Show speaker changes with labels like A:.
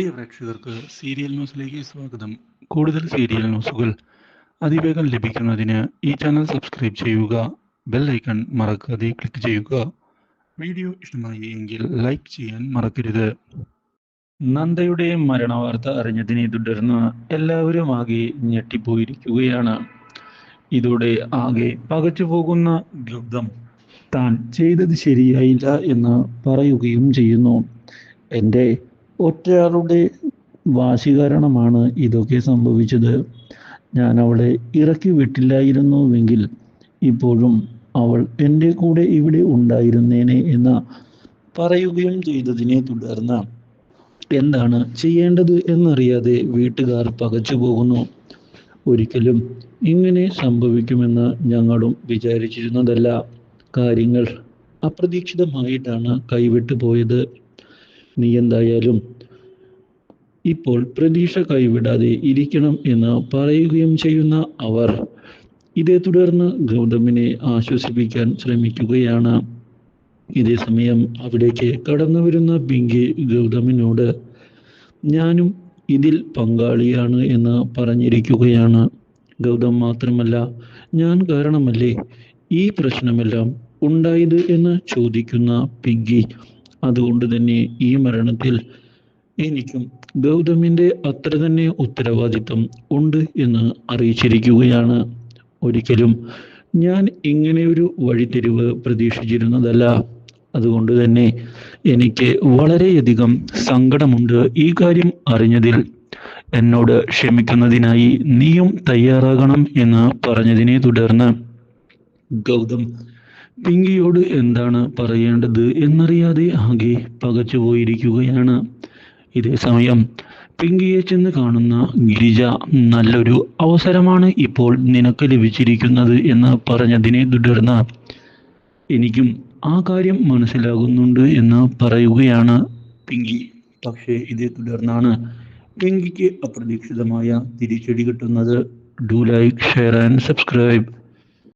A: പ്രിയ പ്രേക്ഷകർക്ക് സീരിയൽ ന്യൂസിലേക്ക് സ്വാഗതം. കൂടുതൽ സീരിയൽ ന്യൂസുകൾ അതിവേഗം ലഭിക്കുന്നതിന് ഈ ചാനൽ സബ്സ്ക്രൈബ് ചെയ്യുക ബെൽ ഐക്കൺ മറക്കാതെ ക്ലിക്ക് ചെയ്യുക. വീഡിയോ ഇഷ്ടമായി എങ്കിൽ ലൈക്ക് ചെയ്യാൻ മറക്കരുത്. നന്ദയുടെ മരണവാർത്ത അറിഞ്ഞതിനെ തുടർന്ന് എല്ലാവരും ആകെ ഞെട്ടിപ്പോയിരിക്കുകയാണ്. ഇതോടെ ആകെ പകച്ചു പോകുന്ന ഗൗതം താൻ ചെയ്തത് ശരിയായില്ല എന്ന് പറയുകയും ചെയ്യുന്നു. എന്റെ ഒറ്റയാളുടെ വാശി കാരണമാണ് ഇതൊക്കെ സംഭവിച്ചത്. ഞാൻ അവളെ ഇറക്കി വിട്ടില്ലായിരുന്നുവെങ്കിൽ ഇപ്പോഴും അവൾ എന്റെ കൂടെ ഇവിടെ ഉണ്ടായിരുന്നേനെ എന്ന് പറയുകയും ചെയ്തതിനെ തുടർന്ന് എന്താണ് ചെയ്യേണ്ടത് എന്നറിയാതെ വീട്ടുകാർ പകച്ചു പോകുന്നു. ഒരിക്കലും ഇങ്ങനെ സംഭവിക്കുമെന്ന് ഞങ്ങളും വിചാരിച്ചിരുന്നതല്ല. കാര്യങ്ങൾ അപ്രതീക്ഷിതമായിട്ടാണ് കൈവിട്ടു പോയത്. നീ എന്തായാലും ഇപ്പോൾ പ്രതീക്ഷ കൈവിടാതെ ഇരിക്കണം എന്ന് പറയുകയും ചെയ്യുന്ന അവർ ഇതേ തുടർന്ന് ഗൗതമിനെ ആശ്വസിപ്പിക്കാൻ ശ്രമിക്കുകയാണ്. ഇതേ സമയം അവിടേക്ക് കടന്നു വരുന്ന പിങ്കി ഗൗതമിനോട് ഞാനും ഇതിൽ പങ്കാളിയാണ് എന്ന് പറഞ്ഞിരിക്കുകയാണ്. ഗൗതം മാത്രമല്ല ഞാൻ കാരണമല്ലേ ഈ പ്രശ്നമെല്ലാം ഉണ്ടായത്? എന്ന് ചോദിക്കുന്ന പിങ്കി അതുകൊണ്ട് തന്നെ ഈ മരണത്തിൽ എനിക്കും ഗൗതമിന്റെ അത്ര തന്നെ ഉത്തരവാദിത്വം ഉണ്ട് എന്ന് അറിയിച്ചിരിക്കുകയാണ്. ഒരിക്കലും ഞാൻ ഇങ്ങനെ ഒരു വഴിത്തിരിവ് പ്രതീക്ഷിച്ചിരുന്നതല്ല. അതുകൊണ്ട് തന്നെ എനിക്ക് വളരെയധികം സങ്കടമുണ്ട് ഈ കാര്യം അറിഞ്ഞതിൽ. എന്നോട് ക്ഷമിക്കുന്നതിനായി നീയും തയ്യാറാകണം എന്ന് പറഞ്ഞതിനെ തുടർന്ന് ഗൗതം പിങ്കിയോട് എന്താണ് പറയേണ്ടത് എന്നറിയാതെ ആകെ പകച്ചുപോയിരിക്കുകയാണ് ഇതേ സമയം പിങ്കിയെ ചെന്ന് കാണുന്ന ഗിരിജ നല്ലൊരു അവസരമാണ് ഇപ്പോൾ നിനക്ക് ലഭിച്ചിരിക്കുന്നത് എന്ന് പറഞ്ഞതിനെ തുടർന്ന് എനിക്കും ആ കാര്യം മനസ്സിലാകുന്നുണ്ട് എന്ന് പറയുകയാണ് പിങ്കി. പക്ഷേ ഇതേ തുടർന്നാണ് പിങ്കിക്ക് അപ്രതീക്ഷിതമായ തിരിച്ചടി കിട്ടുന്നത്. Do like share and subscribe